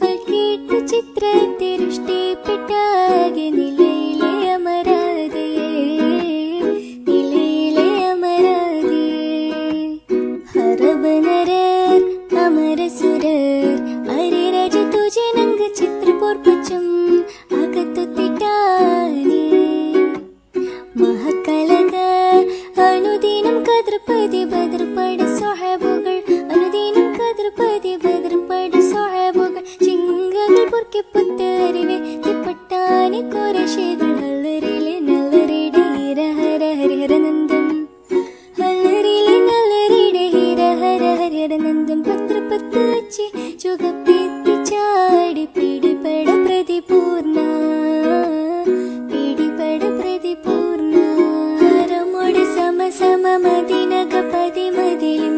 വൽക്കേട്ടു ചിത്രത്തിരുഷ്ടിപ്പെട്ടാകെ നിലയിലെ അമരാതയെ നിലയിലെ അമരാതയെ. ഹറബനരർ അമരസുരർ അരിരജ തുജനങ്ക ചിത്ര പോർപ്പച്ചും അകത്തുത്തിട്ടാനെ. മഹക്കലക അനുദിനം കതൃപതി പൊറുക്കി പുത്തറിവെ തിപ്പട്ടാനി കുറശികൾ ഹല്ലറിലെ നല്ലറിടെ ഹര ഹരിഹരനന്ദൻ ഹല്ലറിലെ നല്ലറിടെ ഹീര ഹര ഹരിഹരനന്ദൻ പത്ര പത്ത് വച്ച് ചുകപ്പിത്തി ചാടി പിടിപെട പ്രതിപൂർണ. പിടിപെട പ്രതിപൂർണ. ഹരമോട് സമ സമ മതിനക പതി മതിലിംബം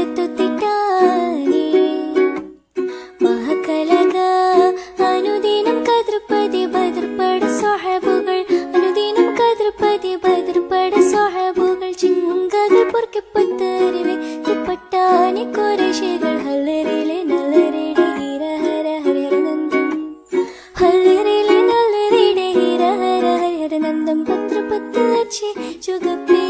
കരത്തുത്തിട്ടാലേ മഹകലക അനുദിനം കതിർപ്പതി ബതിർപ്പട സൊഹബുകൾ അനുദിനം കതിർപ്പതി ബതിർപ്പട സൊഹബുകൾ ചിങ്കകൾ പൊറുക്കപ്പത്തറിവെ തിപ്പട്ടാനി കുറശകൾ. ഹല്ലറിലെ നല്ലറിടെ ഹീര ഹര ഹരിഹര നന്ദം. ഹല്ലറിലെ നല്ലറിടെ ഹീര ഹര ഹരിഹര നന്ദം. പത്ര പത്ത് അച്ഛ ചുകപ്പേ